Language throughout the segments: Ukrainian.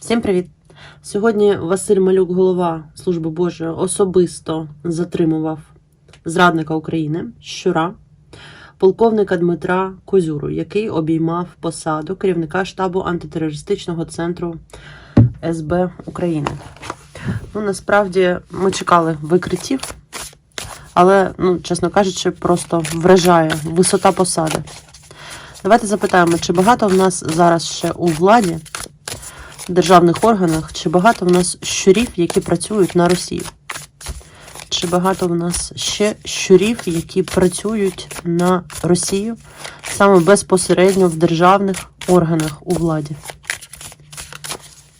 Всім привіт! Сьогодні Василь Малюк, голова Служби Божої, особисто затримував зрадника України щура, полковника Дмитра Козюру, який обіймав посаду керівника штабу антитерористичного центру СБ України. Ну, насправді ми чекали викриттів, але, ну, чесно кажучи, просто вражає висота посади. Давайте запитаємо, чи багато в нас зараз ще у владі державних органах, чи багато в нас щурів, які працюють на Росію? Чи багато в нас ще щурів, які працюють на Росію саме безпосередньо в державних органах у владі?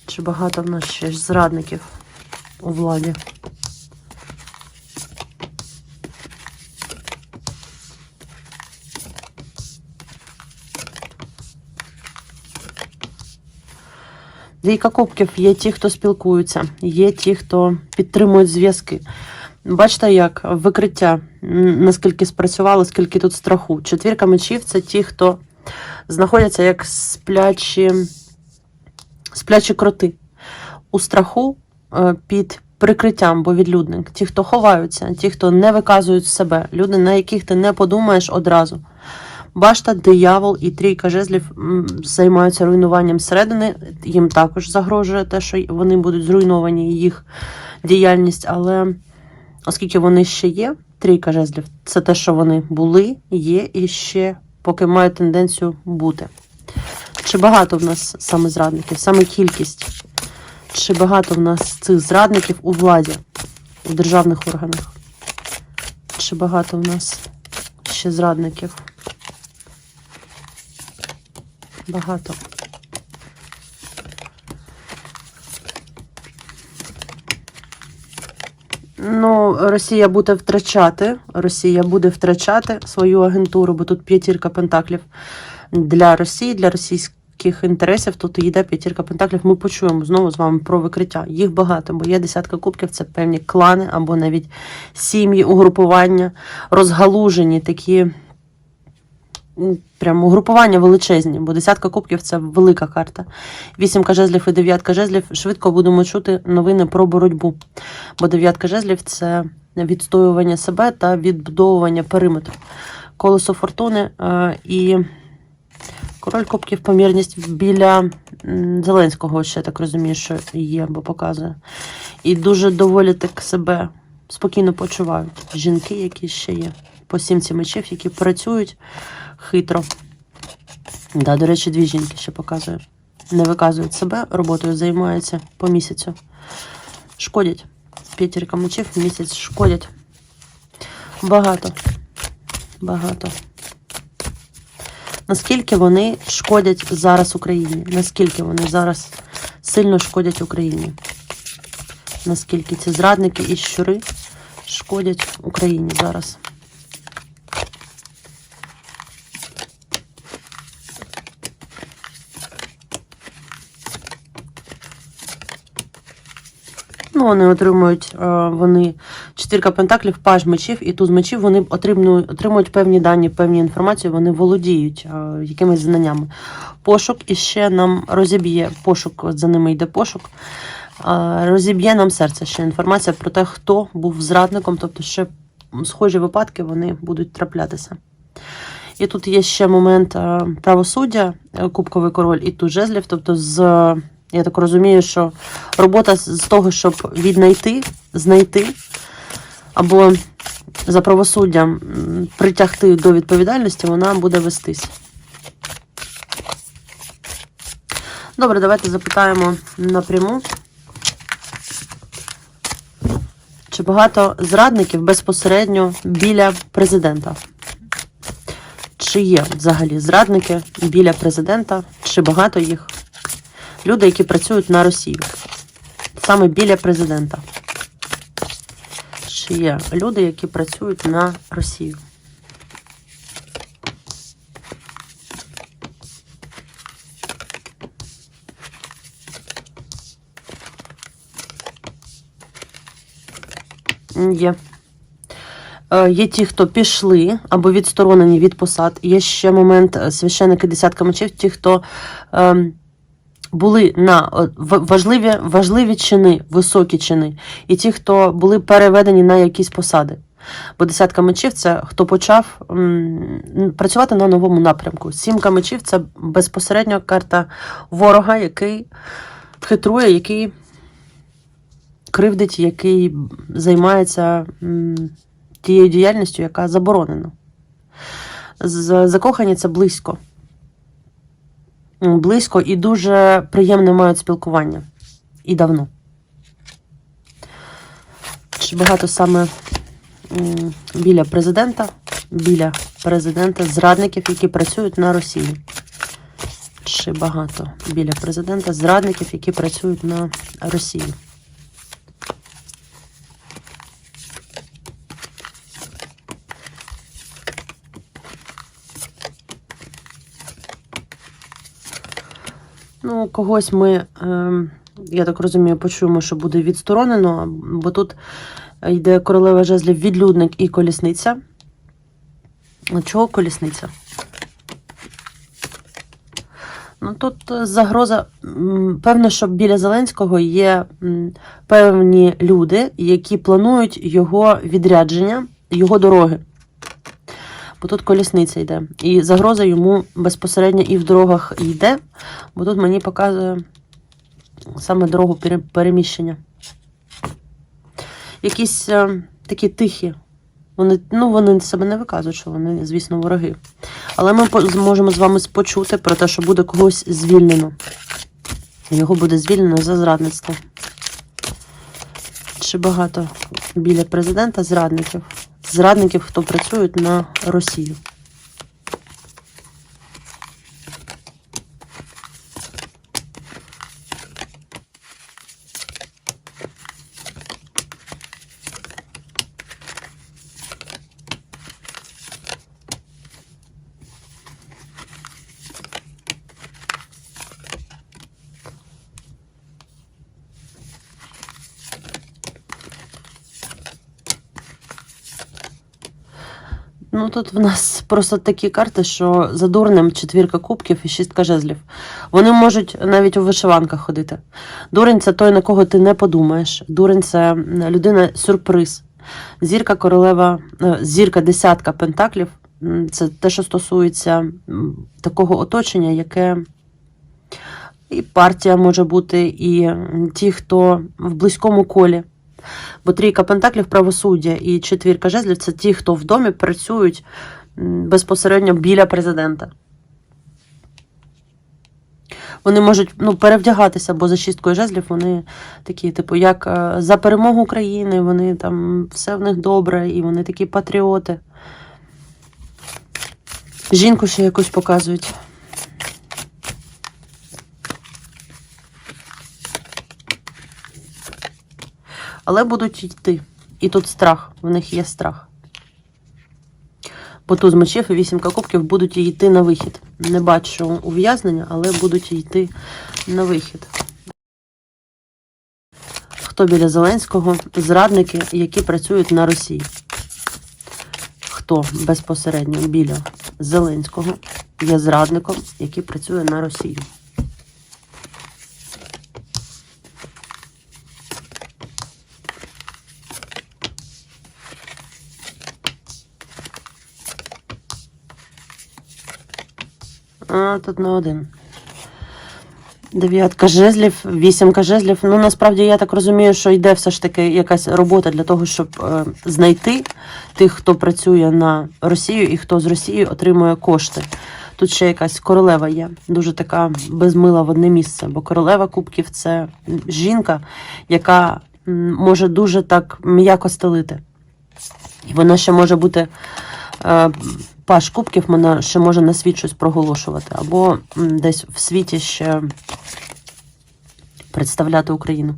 Чи багато в нас ще зрадників у владі? Двійка кубків є ті, хто спілкуються, є ті, хто підтримують зв'язки. Бачите, як викриття наскільки спрацювало, скільки тут страху. Четвірка мечів це ті, хто знаходяться як сплячі, сплячі кроти у страху е, під прикриттям, бо відлюдник. Ті, хто ховаються, ті, хто не виказують себе, люди, на яких ти не подумаєш одразу. Башта, диявол і трійка жезлів займаються руйнуванням зсередини. Їм також загрожує те, що вони будуть зруйновані, їх діяльність. Але оскільки вони ще є, трійка жезлів це те, що вони були, є і ще поки мають тенденцію бути. Чи багато в нас саме зрадників, саме кількість? Чи багато в нас цих зрадників у владі, у державних органах? Чи багато в нас ще зрадників? Багато. Ну, Росія буде втрачати. Росія буде втрачати свою агентуру, бо тут п'ятірка пентаклів для Росії, для російських інтересів. Тут йде п'ятірка пентаклів. Ми почуємо знову з вами про викриття. Їх багато, бо є десятка кубків, це певні клани або навіть сім'ї, угрупування, розгалужені такі. М, Прямо угрупування величезні, бо десятка кубків це велика карта. Вісімка жезлів і дев'ятка жезлів. Швидко будемо чути новини про боротьбу. Бо дев'ятка жезлів це відстоювання себе та відбудовування периметру. Колесо фортуни е, і король кубків помірність біля Зеленського, ще так розумію, що є, бо показує. І дуже доволі так себе спокійно почувають. Жінки, які ще є. По сімці мечів, які працюють хитро. Да, до речі, дві жінки ще показує. Не виказують себе, роботою займаються по місяцю. Шкодять. П'ятірка мечів в місяць шкодять. Багато. Багато. Наскільки вони шкодять зараз Україні? Наскільки вони зараз сильно шкодять Україні? Наскільки ці зрадники і щури шкодять Україні зараз? Вони отримують е, вони четвірка пентаклів, паж мечів і туз мечів. Вони отримують, певні дані, певні інформацію, вони володіють е, якимись знаннями. Пошук і ще нам розіб'є пошук, за ними йде пошук. е, Розіб'є нам серце ще інформація про те, хто був зрадником, тобто ще схожі випадки вони будуть траплятися. І тут є ще момент правосуддя, кубковий король і тут жезлів, тобто з. Я так розумію, що робота з того, щоб віднайти, знайти або за правосуддям притягти до відповідальності, вона буде вестись. Добре, давайте запитаємо напряму. Чи багато зрадників безпосередньо біля президента? Чи є взагалі зрадники біля президента? Чи багато їх? Люди, які працюють на Росію, саме біля президента. Чи є люди, які працюють на Росію? Є. Е, Є ті, хто пішли або відсторонені від посад. Є ще момент е, священники десятка мечів, ті, хто ем, були на важливі, важливі чини, високі чини, і ті, хто були переведені на якісь посади. Бо десятка мечів це хто почав м, працювати на новому напрямку. Сімка мечів це безпосередньо карта ворога, який хитрує, який кривдить, який займається м, тією діяльністю, яка заборонена. Закохані це близько. Близько і дуже приємне мають спілкування. І давно. Чи багато саме біля президента, біля президента, зрадників, які працюють на Росії. Чи багато біля президента, зрадників, які працюють на Росії. Ну, когось ми, ем, я так розумію, почуємо, що буде відсторонено, бо тут йде королева жезлів відлюдник і колісниця. Чого колісниця? Ну, тут е, загроза. Певно, що біля Зеленського є певні люди, які планують його відрядження, його дороги. Бо тут колісниця йде. І загроза йому безпосередньо і в дорогах йде, бо тут мені показує саме дорогу переміщення. Якісь е, такі тихі. Вони, ну, вони себе не виказують, що вони, звісно, вороги. Але ми зможемо з вами почути про те, що буде когось звільнено. Його буде звільнено за зрадництво. Чи багато біля президента зрадників? Зрадників, хто працюють на Росію. Ну тут в нас просто такі карти, що за дурнем четвірка кубків і шістка жезлів. Вони можуть навіть у вишиванках ходити. Дурень це той, на кого ти не подумаєш. Дурень це людина сюрприз. Зірка королева, е, зірка десятка пентаклів. Це те, що стосується такого оточення, яке і партія може бути, і ті, хто в близькому колі. Бо трійка пентаклів правосуддя і четвірка жезлів це ті, хто в домі працюють безпосередньо біля президента. Вони можуть ну, перевдягатися, бо за шісткою жезлів вони такі, типу, як е, за перемогу України, вони там все в них добре, і вони такі патріоти. Жінку ще якусь показують. Але будуть йти. І тут страх, в них є страх. По туз мечів і вісімка кубків будуть йти на вихід. Не бачу ув'язнення, але будуть йти на вихід. Хто біля Зеленського? Зрадники, які працюють на Росії. Хто безпосередньо біля Зеленського є зрадником, який працює на Росію. А, тут на один. Дев'ятка жезлів, вісімка жезлів. Ну, насправді, я так розумію, що йде все ж таки якась робота для того, щоб е, знайти тих, хто працює на Росію і хто з Росії отримує кошти. Тут ще якась королева є, дуже така безмила в одне місце, бо королева кубків це жінка, яка може дуже так м'яко стелити. І вона ще може бути паш кубків, мене ще може на світ щось проголошувати, або десь в світі ще представляти Україну.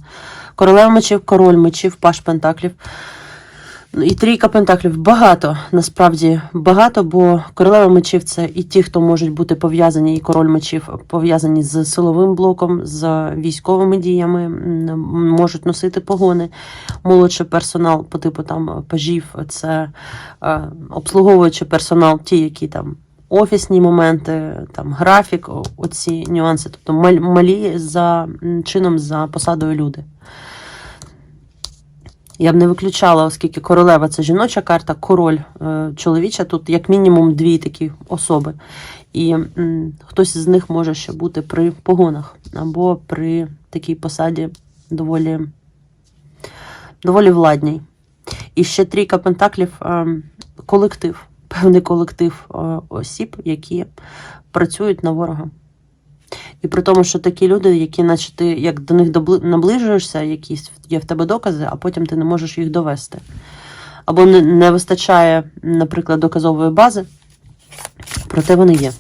Королева мечів, король мечів, паш пентаклів. І трійка пентаклів багато, насправді багато, бо королева мечів це і ті, хто можуть бути пов'язані, і король мечів пов'язані з силовим блоком, з військовими діями, можуть носити погони. Молодший персонал по типу там пажів, це е, обслуговуючий персонал, ті, які там офісні моменти, там графік, оці нюанси, тобто мал- малі за чином за посадою люди. Я б не виключала, оскільки королева це жіноча карта, король е, чоловіча, тут як мінімум дві такі особи. І хтось з них може ще бути при погонах або при такій посаді доволі, доволі владній. І ще трійка пентаклів е, колектив, певний колектив е, осіб, які працюють на ворога. І при тому, що такі люди, які, наче ти як до них наближуєшся, якісь є в тебе докази, а потім ти не можеш їх довести. Або не, не вистачає, наприклад, доказової бази, проте вони є.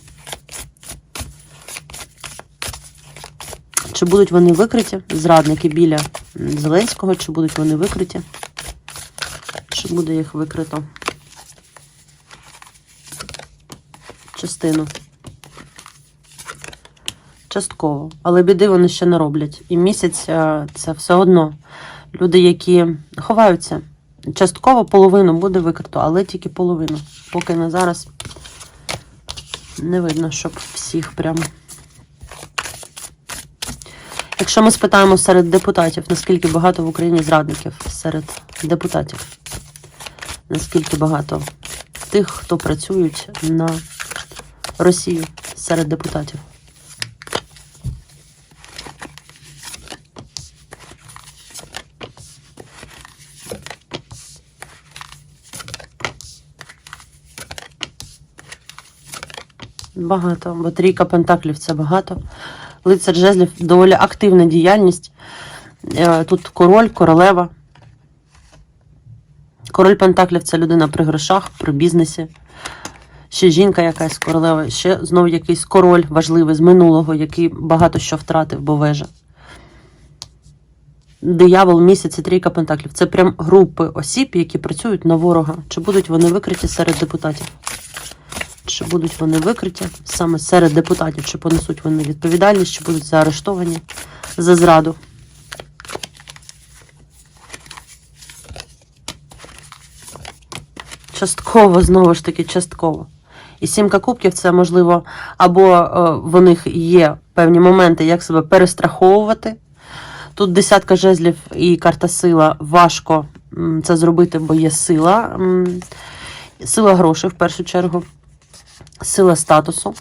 Чи будуть вони викриті? Зрадники біля Зеленського, чи будуть вони викриті? Чи буде їх викрито? Частину. Частково. Але біди вони ще не роблять. І місяць е, це все одно. Люди, які ховаються. Частково половину буде викрито, але тільки половину. Поки на зараз не видно, щоб всіх прям. Якщо ми спитаємо серед депутатів, наскільки багато в Україні зрадників серед депутатів, наскільки багато тих, хто працюють на Росію серед депутатів. Багато, бо трійка пентаклів це багато. Лицар жезлів доволі активна діяльність. Е, Тут король, королева. Король пентаклів це людина при грошах, при бізнесі. Ще жінка якась королева, ще знову якийсь король важливий з минулого, який багато що втратив, бо вежа. Диявол місяць і трійка пентаклів. Це прям групи осіб, які працюють на ворога. Чи будуть вони викриті серед депутатів? Чи будуть вони викриті саме серед депутатів, чи понесуть вони відповідальність, чи будуть заарештовані за зраду? Частково, знову ж таки, частково. І сімка кубків це можливо, або е, в них є певні моменти, як себе перестраховувати. Тут десятка жезлів і карта сила важко це зробити, бо є сила. Сила грошей в першу чергу сила статусу.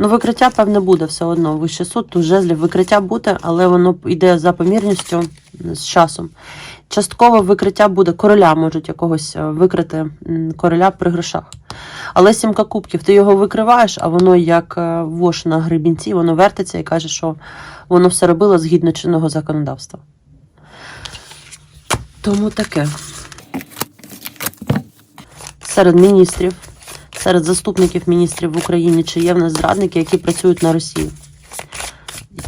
Ну, викриття, певне, буде все одно. Вищий суд, тут жезлів викриття буде, але воно йде за помірністю з часом. Частково викриття буде, короля можуть якогось е, викрити короля при грошах. Але сімка кубків, ти його викриваєш, а воно як е, вош на гребінці, воно вертиться і каже, що воно все робило згідно чинного законодавства. Тому таке. Серед міністрів серед заступників міністрів в Україні, чи є в нас зрадники, які працюють на Росію?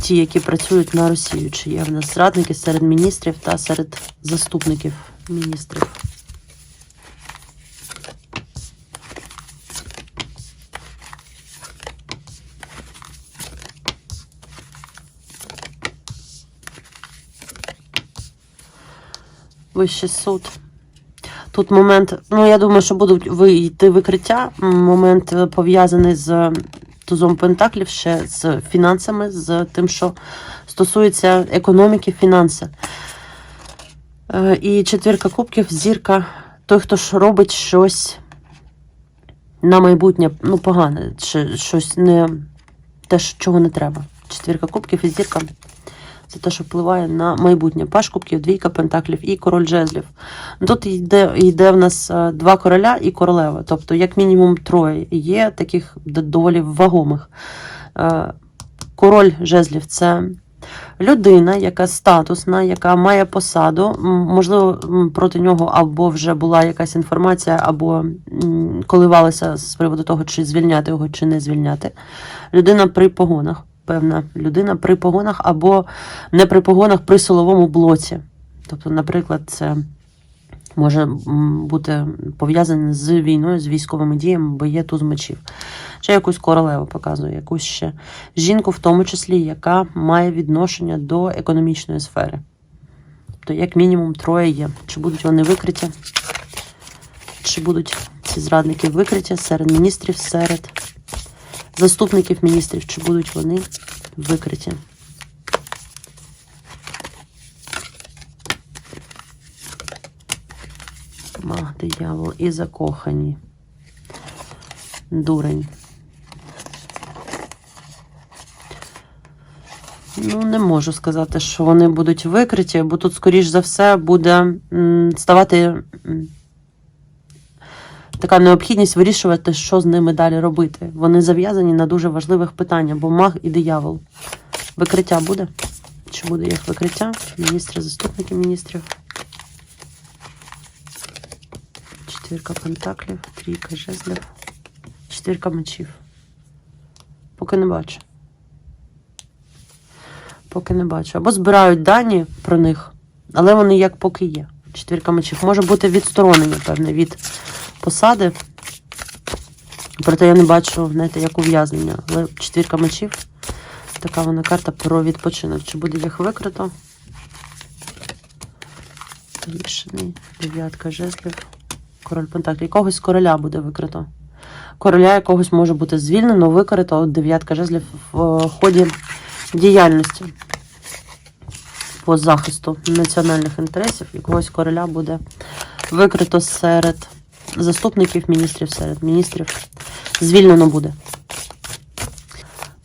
Ті, які працюють на Росію, чи є в нас зрадники серед міністрів та серед заступників міністрів? Вищий суд. Тут момент, ну я думаю, що будуть ви- йти викриття. Момент е, пов'язаний з тузом Пентаклів, ще з фінансами, з тим, що стосується економіки, фінанси. Е, І четвірка кубків, зірка. Той, хто ж робить щось на майбутнє, ну, погане, чи щось не те, чого не треба. Четвірка кубків і зірка. Це те, що впливає на майбутнє. Паш кубків, двійка пентаклів і король жезлів. Тут йде, йде в нас е, два короля і королева, тобто, як мінімум, троє. Є таких доволі вагомих. Е, Король жезлів це людина, яка статусна, яка має посаду. Можливо, проти нього або вже була якась інформація, або коливалася з приводу того, чи звільняти його, чи не звільняти. Людина при погонах. Певна людина при погонах або не при погонах при силовому блоці. Тобто, наприклад, це може бути пов'язане з війною, з військовими діями, бо є туз мечів. Чи якусь королеву показує, якусь ще жінку, в тому числі, яка має відношення до економічної сфери. Тобто, як мінімум, троє є. Чи будуть вони викриті, чи будуть Ці зрадники викриті серед міністрів, серед заступників міністрів. Чи будуть вони викриті? Маг, диявол і закохані. Дурень. Ну, не можу сказати, що вони будуть викриті, бо тут, скоріш за все, буде ставати така необхідність вирішувати, що з ними далі робити. Вони зав'язані на дуже важливих питаннях, бо маг і диявол. Викриття буде? Чи буде їх викриття? Міністри, заступники міністрів. Четвірка пентаклів, трійка жезлів, четвірка мечів. Поки не бачу. Поки не бачу. Або збирають дані про них, але вони як поки є. Четвірка мечів. Може бути відсторонення, певне, від посади. Проте я не бачу, знаєте, як ув'язнення. Але четвірка мечів. Така вона карта про відпочинок. Чи буде їх викрито? Рішений. Дев'ятка жезлів. Король Пентаклів. Якогось короля буде викрито. Короля якогось може бути звільнено, викрито. Дев'ятка жезлів в е, ході діяльності по захисту національних інтересів. Якогось короля буде викрито серед заступників міністрів, серед міністрів. Звільнено буде.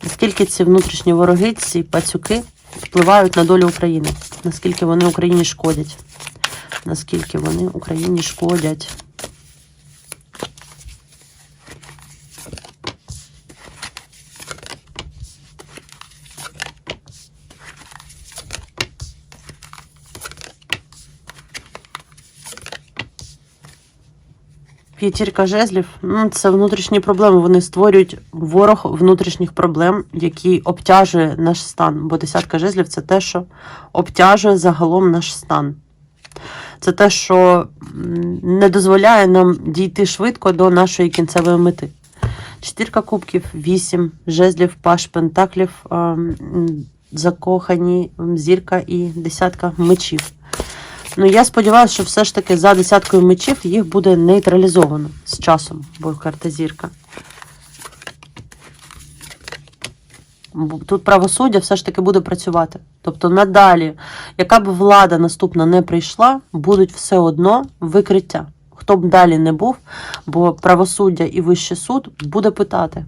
Наскільки ці внутрішні вороги, ці пацюки впливають на долю України? Наскільки вони Україні шкодять? Наскільки вони Україні шкодять? П'ятірка жезлів ну, це внутрішні проблеми. Вони створюють ворог внутрішніх проблем, який обтяжує наш стан. Бо десятка жезлів це те, що обтяжує загалом наш стан. Це те, що не дозволяє нам дійти швидко до нашої кінцевої мети. Чотирка кубків, вісім жезлів, паш пентаклів, закохані, зірка і десятка мечів. Ну, я сподіваюся, що все ж таки за десяткою мечів їх буде нейтралізовано з часом, бо карта зірка. Тут правосуддя все ж таки буде працювати. Тобто надалі, яка б влада наступна не прийшла, будуть все одно викриття. Хто б далі не був, бо правосуддя і вищий суд буде питати.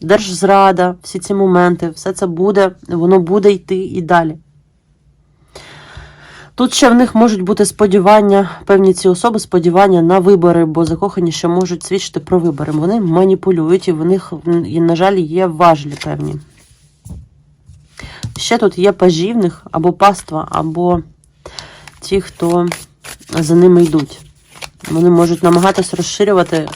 Держзрада, всі ці моменти, все це буде, воно буде йти і далі. Тут ще в них можуть бути сподівання, певні ці особи сподівання на вибори, бо закохані ще можуть свідчити про вибори. Вони маніпулюють і в них, на жаль, є важлі певні. Ще тут є пажі в них або паства, або ті, хто за ними йдуть. Вони можуть намагатись розширювати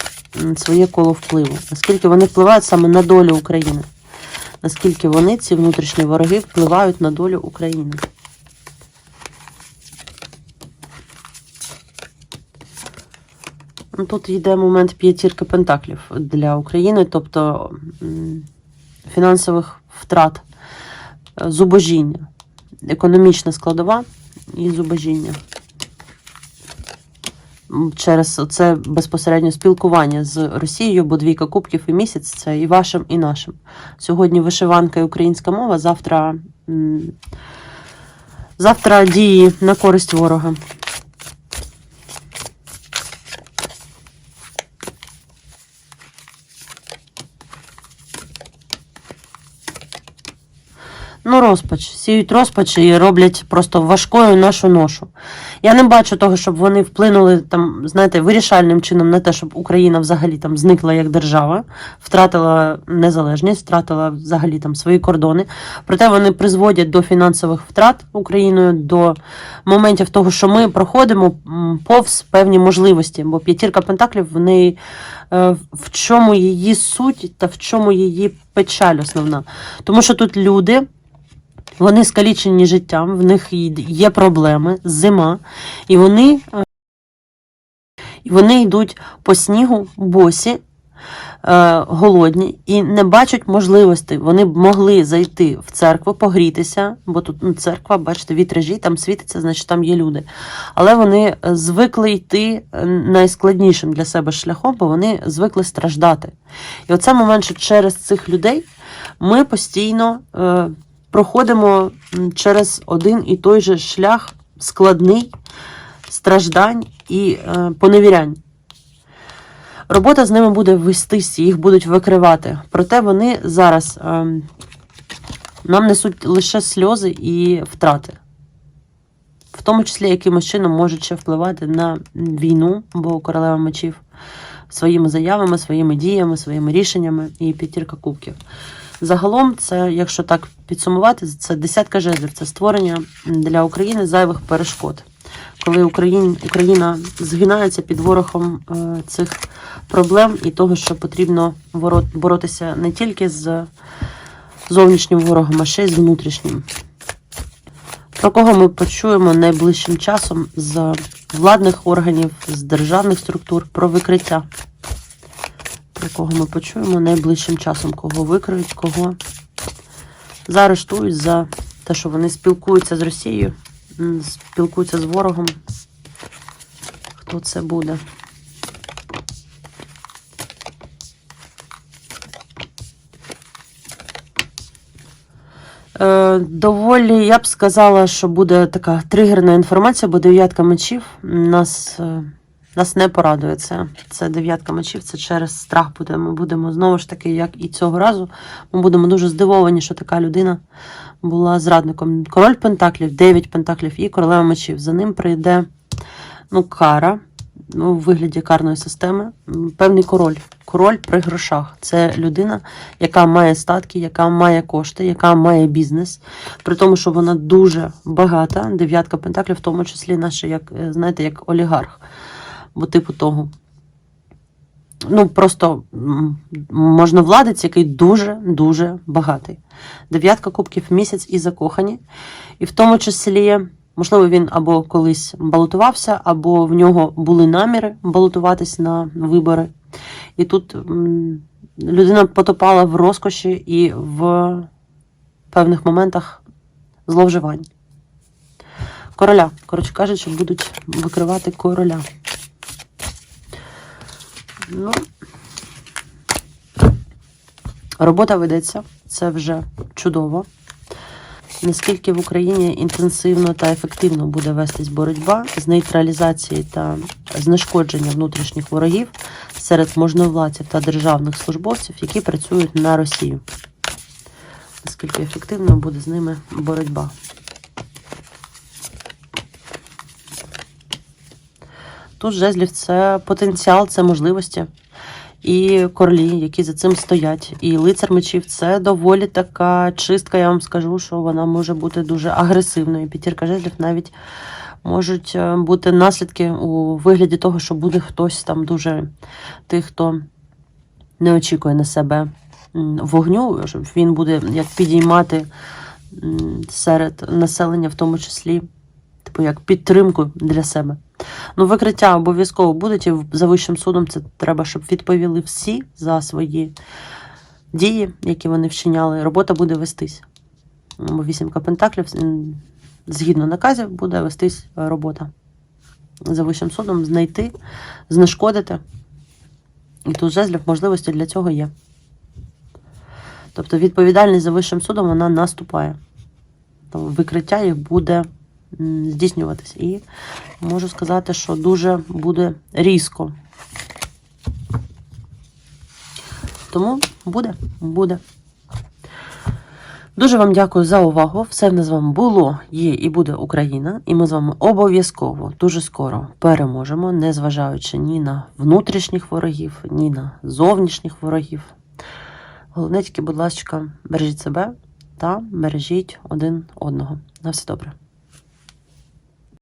своє коло впливу. Наскільки вони впливають саме на долю України? Наскільки вони, ці внутрішні вороги, впливають на долю України? Тут йде момент п'ятірки пентаклів для України, тобто фінансових втрат, е, зубожіння, економічна складова і зубожіння. Через це безпосередньо спілкування з Росією, бо двійка кубків і місяць це і вашим, і нашим. Сьогодні вишиванка і українська мова, завтра, завтра дії на користь ворога. Ну, розпач. Сіють розпач і роблять просто важкою нашу ношу. Я не бачу того, щоб вони вплинули там, знаєте, вирішальним чином на те, щоб Україна взагалі там зникла як держава, втратила незалежність, втратила взагалі там свої кордони. Проте вони призводять до фінансових втрат Україною, до моментів того, що ми проходимо повз певні можливості. Бо п'ятірка пентаклів в неї в чому її суть та в чому її печаль основна. Тому що тут люди. Вони скалічені життям, в них є проблеми, зима, і вони, е, вони йдуть по снігу босі е, голодні і не бачать можливості. Вони б могли зайти в церкву, погрітися, бо тут ну, церква, бачите, вітражі, там світиться, значить там є люди. Але вони звикли йти е, найскладнішим для себе шляхом, бо вони звикли страждати. І оце момент, що через цих людей ми постійно проходимо через один і той же шлях складний страждань і е, поневірянь. Робота з ними буде вестись, їх будуть викривати. Проте вони зараз е, нам несуть лише сльози і втрати. В тому числі якимось чином можуть ще впливати на війну, бо королева мечів своїми заявами, своїми діями, своїми рішеннями і п'ятірка кубків. Загалом, це, якщо так підсумувати, це десятка жезлів, це створення для України зайвих перешкод. Коли Україн, Україна згинається під ворогом е, цих проблем і того, що потрібно боротися не тільки з зовнішнім ворогом, а ще й з внутрішнім. Про кого ми почуємо найближчим часом з владних органів, з державних структур про викриття. Про кого ми почуємо найближчим часом, кого викриють, кого заарештують за те, що вони спілкуються з Росією, спілкуються з ворогом. Хто це буде? Е, доволі, я б сказала, що буде така тригерна інформація, бо дев'ятка мечів нас, е, нас не порадує. Це, це дев'ятка мечів, це через страх буде. Ми будемо знову ж таки, як і цього разу, ми будемо дуже здивовані, що така людина була зрадником. Король Пентаклів, дев'ять пентаклів і королева мечів. За ним прийде ну, кара. Ну, у вигляді карної системи певний король. Король при грошах. Це людина, яка має статки, яка має кошти, яка має бізнес. При тому, що вона дуже багата. Дев'ятка пентаклів, в тому числі наша, як знаєте, як олігарх. Бо типу того. Ну, просто м, можновладець, який дуже-дуже багатий. Дев'ятка кубків місяць і закохані. І в тому числі, можливо, він або колись балотувався, або в нього були наміри балотуватись на вибори. І тут людина потопала в розкоші і в певних моментах зловживань. Короля, коротше кажучи, будуть викривати короля. Ну, робота ведеться, це вже чудово. Наскільки в Україні інтенсивно та ефективно буде вестись боротьба з нейтралізації та знешкодження внутрішніх ворогів серед можновладців та державних службовців, які працюють на Росію? Наскільки ефективно буде з ними боротьба? Тут жезлів це потенціал, це можливості. І королі, які за цим стоять, і лицар мечів це доволі така чистка. Я вам скажу, що вона може бути дуже агресивною. П'ятірка жезлів навіть можуть е, бути наслідки у вигляді того, що буде хтось там дуже тих, хто не очікує на себе вогню, він буде як підіймати серед населення, в тому числі, типу як підтримку для себе. Ну, викриття обов'язково будуть, і за вищим судом це треба, щоб відповіли всі за свої дії, які вони вчиняли. Робота буде вестись. Вісімка пентаклів, згідно наказів, буде вестись робота. За вищим судом знайти, знешкодити. І тут жезлів можливості для цього є. Тобто відповідальність за вищим судом вона наступає. Тому викриття їх буде здійснюватись. І можу сказати, що дуже буде різко. Тому буде, буде. Дуже вам дякую за увагу. Все в нас з вами було, є і буде Україна. І ми з вами обов'язково дуже скоро переможемо, незважаючи ні на внутрішніх ворогів, ні на зовнішніх ворогів. Головне тільки, будь ласка, бережіть себе та бережіть один одного. На все добре.